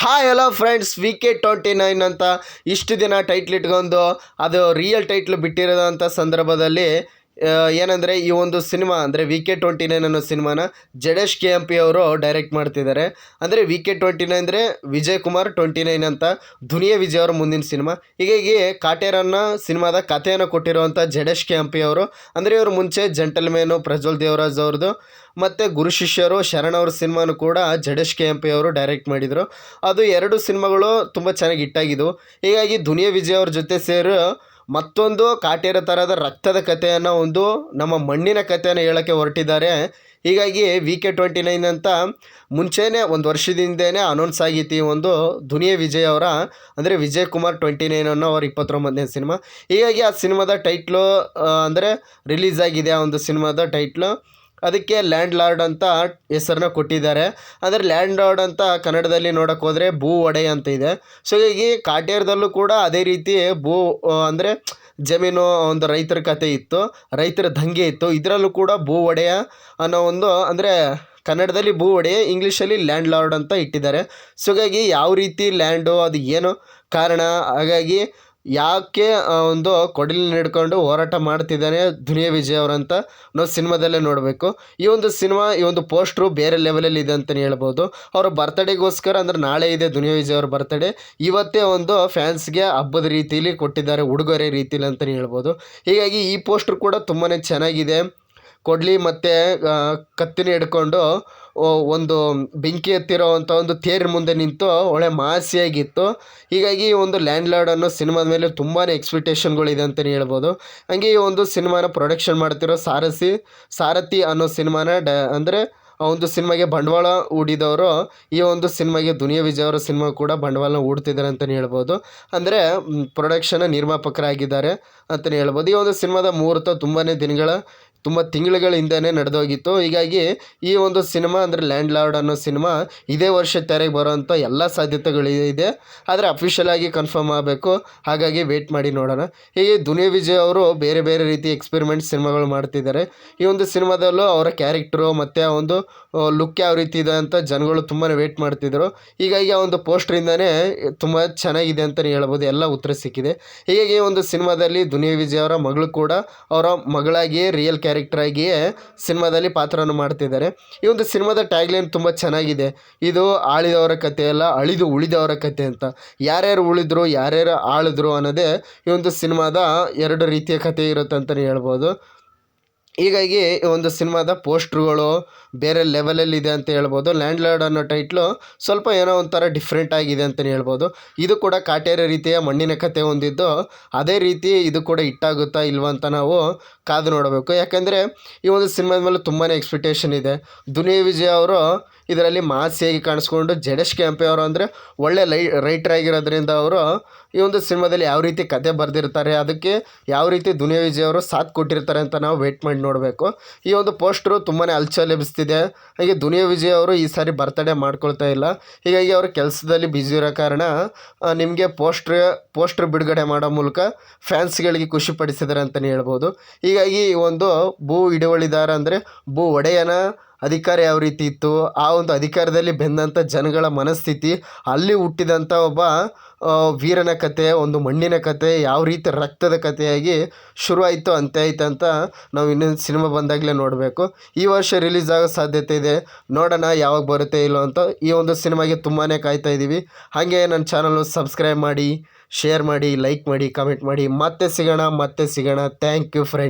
Hi hello friends V K twenty nine ಅಂತ ಇಷ್ಟು ದಿನ ಟೈಟ್ಲ್ ಇಟ್ಕೊಂಡು ಅದು ರಿಯಲ್ ಟೈಟ್ಲ್ ಬಿಟ್ಟಿರೋದಂಥ ಸಂದರ್ಭದಲ್ಲಿ ಏನಂದರೆ ಈ ಒಂದು ಸಿನಿಮಾ, ಅಂದರೆ ವಿ ಕೆ ಟ್ವೆಂಟಿ ನೈನ್ ಅನ್ನೋ ಸಿನಿಮಾನ ಜಡೇಶ್ ಕೆ ಎಂ ಪಿ ಅವರು ಡೈರೆಕ್ಟ್ ಮಾಡ್ತಿದ್ದಾರೆ. ಅಂದರೆ ವಿ ಕೆ ಟ್ವೆಂಟಿ ನೈನ್ ಅಂದರೆ ವಿಜಯ್ ಕುಮಾರ್ ಟ್ವೆಂಟಿ ನೈನ್ ಅಂತ ದುನಿಯಾ ವಿಜಯ್ ಅವರ ಮುಂದಿನ ಸಿನಿಮಾ. ಹೀಗಾಗಿ ಕಾಟೇರನ್ನ ಸಿನಿಮಾದ ಕಥೆಯನ್ನು ಕೊಟ್ಟಿರುವಂಥ ಜಡೇಶ್ ಕೆ ಎಂ ಪಿ ಅವರು, ಅಂದರೆ ಇವರು ಮುಂಚೆ ಜಂಟಲ್ಮೇನು ಪ್ರಜ್ವಲ್ ದೇವರಾಜ್ ಅವ್ರದ್ದು, ಮತ್ತು ಗುರು ಶಿಷ್ಯರು ಶರಣ್ ಅವ್ರ ಸಿನಿಮಾನು ಕೂಡ ಜಡೇಶ್ ಕೆ ಎಂ ಪಿ ಅವರು ಡೈರೆಕ್ಟ್ ಮಾಡಿದರು. ಅದು ಎರಡು ಸಿನಿಮಾಗಳು ತುಂಬ ಚೆನ್ನಾಗಿ ಹಿಟ್ಟಾಗಿದ್ದವು ಹೀಗಾಗಿ ದುನಿಯಾ ವಿಜಯ್ ಅವ್ರ ಜೊತೆ ಸೇರಿ ಮತ್ತೊಂದು ಕಾಟೇರ ಥರದ ರಕ್ತದ ಕಥೆಯನ್ನು ಒಂದು ನಮ್ಮ ಮಣ್ಣಿನ ಕಥೆಯನ್ನು ಹೇಳೋಕ್ಕೆ ಹೊರಟಿದ್ದಾರೆ. ಹೀಗಾಗಿ ವಿ ಕೆ ಟ್ವೆಂಟಿ ನೈನ್ ಅಂತ ಮುಂಚೆನೇ ಒಂದು ವರ್ಷದಿಂದನೇ ಅನೌನ್ಸ್ ಆಗಿತ್ತು ಈ ಒಂದು ದುನಿಯಾ ವಿಜಯ್ ಅವರ, ಅಂದರೆ ವಿಜಯ್ ಕುಮಾರ್ ಟ್ವೆಂಟಿ ನೈನ್ ಅನ್ನೋ ಅವ್ರ ಇಪ್ಪತ್ತೊಂಬತ್ತನೇ ಸಿನಿಮಾ. ಹೀಗಾಗಿ ಆ ಸಿನಿಮಾದ ಟೈಟ್ಲು ಅಂದರೆ ರಿಲೀಸ್ ಆಗಿದೆ ಆ ಒಂದು ಸಿನಿಮಾದ ಟೈಟ್ಲು ಅದಕ್ಕೆ ಲ್ಯಾಂಡ್ ಲಾರ್ಡ್ ಅಂತ ಹೆಸರನ್ನ ಕೊಟ್ಟಿದ್ದಾರೆ. ಅಂದರೆ ಲ್ಯಾಂಡ್ ಲಾರ್ಡ್ ಅಂತ ಕನ್ನಡದಲ್ಲಿ ನೋಡೋಕ್ಕೆ ಹೋದರೆ ಭೂ ಒಡೆ ಅಂತ ಇದೆ. ಸೊ ಹೀಗಾಗಿ ಕಾಟೇರದಲ್ಲೂ ಕೂಡ ಅದೇ ರೀತಿ ಭೂ ಅಂದರೆ ಜಮೀನು ಒಂದು ರೈತರ ಕತೆ ಇತ್ತು, ರೈತರ ದಂಗೆ ಇತ್ತು. ಇದರಲ್ಲೂ ಕೂಡ ಭೂ ಒಡೆಯ ಅನ್ನೋ ಒಂದು, ಅಂದರೆ ಕನ್ನಡದಲ್ಲಿ ಭೂ ಒಡೆಯ, ಇಂಗ್ಲೀಷಲ್ಲಿ ಲ್ಯಾಂಡ್ ಲಾರ್ಡ್ ಅಂತ ಇಟ್ಟಿದ್ದಾರೆ. ಸೊ ಹೀಗಾಗಿ ಯಾವ ರೀತಿ ಲ್ಯಾಂಡು ಅದು ಏನು ಕಾರಣ? ಹಾಗಾಗಿ ಯಾಕೆ ಒಂದು ಕೊಡಲಿನ ಹಿಡ್ಕೊಂಡು ಹೋರಾಟ ಮಾಡ್ತಿದ್ದಾನೆ ದುನಿಯಾ ವಿಜಯ್ ಅವರಂತ ನಾವು ಸಿನಿಮಾದಲ್ಲೇ ನೋಡಬೇಕು. ಈ ಒಂದು ಸಿನಿಮಾ, ಈ ಒಂದು ಪೋಸ್ಟ್ರು ಬೇರೆ ಲೆವೆಲಲ್ಲಿ ಇದೆ ಅಂತಲೇ ಹೇಳ್ಬೋದು. ಅವರ ಬರ್ತಡೇಗೋಸ್ಕರ ಅಂದರೆ ನಾಳೆ ಇದೆ ದುನಿಯಾ ವಿಜಯ್ ಅವ್ರ ಬರ್ತಡೇ ಇವತ್ತೇ ಒಂದು ಫ್ಯಾನ್ಸ್ಗೆ ಹಬ್ಬದ ರೀತಿಯಲ್ಲಿ ಕೊಟ್ಟಿದ್ದಾರೆ, ಉಡುಗೊರೆ ರೀತಿಯಲ್ಲಿ ಅಂತಲೇ ಹೇಳ್ಬೋದು. ಹೀಗಾಗಿ ಈ ಪೋಸ್ಟ್ರು ಕೂಡ ತುಂಬಾ ಚೆನ್ನಾಗಿದೆ. ಕೊಡ್ಲಿ ಮತ್ತು ಕತ್ತಿನ ಹಿಡ್ಕೊಂಡು ಒಂದು ಬೆಂಕಿ ಎತ್ತಿರೋವಂಥ ಒಂದು ತೇರಿನ ಮುಂದೆ ನಿಂತು ಒಳ್ಳೆ ಮಾಸಿಯಾಗಿತ್ತು. ಹೀಗಾಗಿ ಈ ಒಂದು ಲ್ಯಾಂಡ್ ಲಾರ್ಡ್ ಅನ್ನೋ ಸಿನಿಮಾದ ಮೇಲೆ ತುಂಬಾ ಎಕ್ಸ್ಪೆಕ್ಟೇಷನ್ಗಳಿದೆ ಅಂತಲೇ ಹೇಳ್ಬೋದು. ಹಂಗೆ ಈ ಒಂದು ಸಿನಿಮಾನ ಪ್ರೊಡಕ್ಷನ್ ಮಾಡ್ತಿರೋ ಸಾರಸಿ, ಸಾರಥಿ ಅನ್ನೋ ಸಿನಿಮಾನ ಡ, ಅಂದರೆ ಆ ಒಂದು ಸಿನಿಮಾಗೆ ಬಂಡವಾಳ ಹೂಡಿದವರು, ಈ ಒಂದು ಸಿನಿಮಾಗೆ ದುನಿಯಾ ವಿಜಯ್ ಅವರ ಸಿನಿಮಾ ಕೂಡ ಬಂಡವಾಳ ಹೂಡ್ತಿದ್ದಾರೆ ಅಂತಲೇ ಹೇಳ್ಬೋದು. ಅಂದರೆ ಪ್ರೊಡಕ್ಷನ್ ನಿರ್ಮಾಪಕರಾಗಿದ್ದಾರೆ ಅಂತಲೇ ಹೇಳ್ಬೋದು. ಈ ಒಂದು ಸಿನಿಮಾದ ಮುಹೂರ್ತ ತುಂಬಾ ದಿನಗಳ ತುಂಬ ತಿಂಗಳುಗಳ ಹಿಂದೆಯೇ ನಡೆದೋಗಿತ್ತು. ಹೀಗಾಗಿ ಈ ಒಂದು ಸಿನಿಮಾ ಅಂದರೆ ಲ್ಯಾಂಡ್ ಲಾರ್ಡ್ ಅನ್ನೋ ಸಿನಿಮಾ ಇದೇ ವರ್ಷ ತೆರೆಗೆ ಬರೋವಂಥ ಎಲ್ಲ ಸಾಧ್ಯತೆಗಳಿದೆ. ಆದರೆ ಅಫಿಷಿಯಲ್ ಆಗಿ ಕನ್ಫರ್ಮ್ ಆಗಬೇಕು. ಹಾಗಾಗಿ ವೇಟ್ ಮಾಡಿ ನೋಡೋಣ. ಹೀಗೆ ದುನಿಯಾ ವಿಜಯ್ ಅವರು ಬೇರೆ ಬೇರೆ ರೀತಿ ಎಕ್ಸ್ಪೆರಿಮೆಂಟ್ ಸಿನಿಮಾಗಳು ಮಾಡ್ತಿದ್ದಾರೆ. ಈ ಒಂದು ಸಿನಿಮಾದಲ್ಲೂ ಅವರ ಕ್ಯಾರೆಕ್ಟ್ರು ಮತ್ತು ಆ ಒಂದು ಲುಕ್ ಯಾವ ರೀತಿ ಇದೆ ಅಂತ ಜನಗಳು ತುಂಬಾ ವೇಟ್ ಮಾಡ್ತಿದ್ದರು ಹೀಗಾಗಿ ಆ ಒಂದು ಪೋಸ್ಟ್ರಿಂದನೇ ತುಂಬ ಚೆನ್ನಾಗಿದೆ ಅಂತಲೇ ಹೇಳ್ಬೋದು. ಎಲ್ಲ ಉತ್ತರ ಸಿಕ್ಕಿದೆ. ಹೀಗಾಗಿ ಈ ಒಂದು ಸಿನಿಮಾದಲ್ಲಿ ದುನಿಯಾ ವಿಜಯ್ ಅವರ ಮಗಳು ಕೂಡ ಅವರ ಮಗಳಾಗಿಯೇ ರಿಯಲ್ ಕ್ಯಾರೆಕ್ಟರ್ ಆಗಿಯೇ ಸಿನಿಮಾದಲ್ಲಿ ಪಾತ್ರವನ್ನು ಮಾಡ್ತಿದ್ದಾರೆ. ಈ ಒಂದು ಸಿನಿಮಾದ ಟ್ಯಾಗ್ಲೈನ್ ತುಂಬ ಚೆನ್ನಾಗಿದೆ. ಇದು ಆಳಿದವರ ಕಥೆ ಅಲ್ಲ, ಅಳಿದು ಉಳಿದವರ ಕಥೆ ಅಂತ. ಯಾರ್ಯಾರು ಉಳಿದ್ರು, ಯಾರ್ಯಾರು ಆಳಿದ್ರು ಅನ್ನೋದೇ ಈ ಒಂದು ಸಿನಿಮಾದ ಎರಡು ರೀತಿಯ ಕಥೆ ಇರುತ್ತೆ ಅಂತಲೇ ಹೇಳ್ಬೋದು. ಹೀಗಾಗಿ ಒಂದು ಸಿನಿಮಾದ ಪೋಸ್ಟ್ರುಗಳು ಬೇರೆ ಲೆವೆಲಲ್ಲಿ ಇದೆ ಅಂತ ಹೇಳ್ಬೋದು. ಲ್ಯಾಂಡ್ ಲಾರ್ಡ್ ಅನ್ನೋ ಟೈಟ್ಲು ಸ್ವಲ್ಪ ಏನೋ ಒಂಥರ ಡಿಫ್ರೆಂಟ್ ಆಗಿದೆ ಅಂತಲೇ ಹೇಳ್ಬೋದು. ಇದು ಕೂಡ ಕಾಟೇರ ರೀತಿಯ ಮಣ್ಣಿನ ಕಥೆ ಹೊಂದಿದ್ದು, ಅದೇ ರೀತಿ ಇದು ಕೂಡ ಹಿಟ್ಟಾಗುತ್ತಾ ಇಲ್ವಾ ಅಂತ ನಾವು ಕಾದು ನೋಡಬೇಕು. ಯಾಕೆಂದರೆ ಈ ಒಂದು ಸಿನಿಮಾದ ಮೇಲೆ ತುಂಬಾ ಎಕ್ಸ್ಪೆಕ್ಟೇಷನ್ ಇದೆ. ದುನಿಯಾ ವಿಜಯ್ ಅವರು ಇದರಲ್ಲಿ ಮಾಸಿಯಾಗಿ ಕಾಣಿಸ್ಕೊಂಡು ಜಡೇಶ್ ಕೆಂಪೆ ಅವರು ಅಂದರೆ ಒಳ್ಳೆ ಲೈ, ರೈಟರ್ ಆಗಿರೋದ್ರಿಂದ ಅವರು ಈ ಒಂದು ಸಿನಿಮಾದಲ್ಲಿ ಯಾವ ರೀತಿ ಕತೆ ಬರೆದಿರ್ತಾರೆ, ಅದಕ್ಕೆ ಯಾವ ರೀತಿ ದುನಿಯಾ ವಿಜಯ್ ಅವರು ಸಾಥ್ ಕೊಟ್ಟಿರ್ತಾರೆ ಅಂತ ನಾವು ವೇಟ್ ಮಾಡಿ ನೋಡಬೇಕು. ಈ ಒಂದು ಪೋಸ್ಟ್ರು ತುಂಬಾ ಅಲ್ಚ ಲಭಿಸ್ತಿದೆ. ಹಾಗೆ ದುನಿಯಾ ವಿಜಯ್ ಅವರು ಈ ಸಾರಿ ಬರ್ತಡೇ ಮಾಡ್ಕೊಳ್ತಾ ಇಲ್ಲ. ಹೀಗಾಗಿ ಅವರು ಕೆಲಸದಲ್ಲಿ ಬ್ಯುಸಿ ಇರೋ ಕಾರಣ ನಿಮಗೆ ಪೋಸ್ಟ್ರ್ ಪೋಸ್ಟ್ರ್ ಬಿಡುಗಡೆ ಮಾಡೋ ಮೂಲಕ ಫ್ಯಾನ್ಸ್ಗಳಿಗೆ ಖುಷಿ ಪಡಿಸಿದ್ದಾರೆ ಅಂತಲೇ ಹೇಳ್ಬೋದು. ಹೀಗಾಗಿ ಈ ಒಂದು ಭೂ ಹಿಡುವಳಿದಾರ ಅಂದರೆ ಭೂ ಒಡೆಯನ ಅಧಿಕಾರ ಯಾವ ರೀತಿ ಇತ್ತು? ಆ ಒಂದು ಅಧಿಕಾರದಲ್ಲಿ ಬೆಂದಂಥ ಜನಗಳ ಮನಸ್ಥಿತಿ, ಅಲ್ಲಿ ಹುಟ್ಟಿದಂಥ ಒಬ್ಬ ವೀರನ ಕತೆ, ಒಂದು ಮಣ್ಣಿನ ಕತೆ, ಯಾವ ರೀತಿ ರಕ್ತದ ಕಥೆಯಾಗಿ ಶುರುವಾಯಿತು ಅಂತ ಆಯ್ತು ಅಂತ ನಾವು ಇನ್ನೊಂದು ಸಿನಿಮಾ ಬಂದಾಗಲೇ ನೋಡಬೇಕು. ಈ ವರ್ಷ ರಿಲೀಸ್ ಆಗೋ ಸಾಧ್ಯತೆ ಇದೆ. ನೋಡೋಣ ಯಾವಾಗ ಬರುತ್ತೆ ಇಲ್ಲೋ ಅಂತ. ಈ ಒಂದು ಸಿನಿಮಾಗೆ ತುಂಬಾ ಕಾಯ್ತಾ ಇದ್ದೀವಿ. ಹಾಗೆ ನನ್ನ ಚಾನಲ್ನ ಸಬ್ಸ್ಕ್ರೈಬ್ ಮಾಡಿ ಶೇರ್ ಮಾಡಿ ಲೈಕ್ ಮಾಡಿ ಕಮೆಂಟ್ ಮಾಡಿ. ಮತ್ತೆ ಸಿಗೋಣ ಮತ್ತೆ ಸಿಗೋಣ. Thank you friend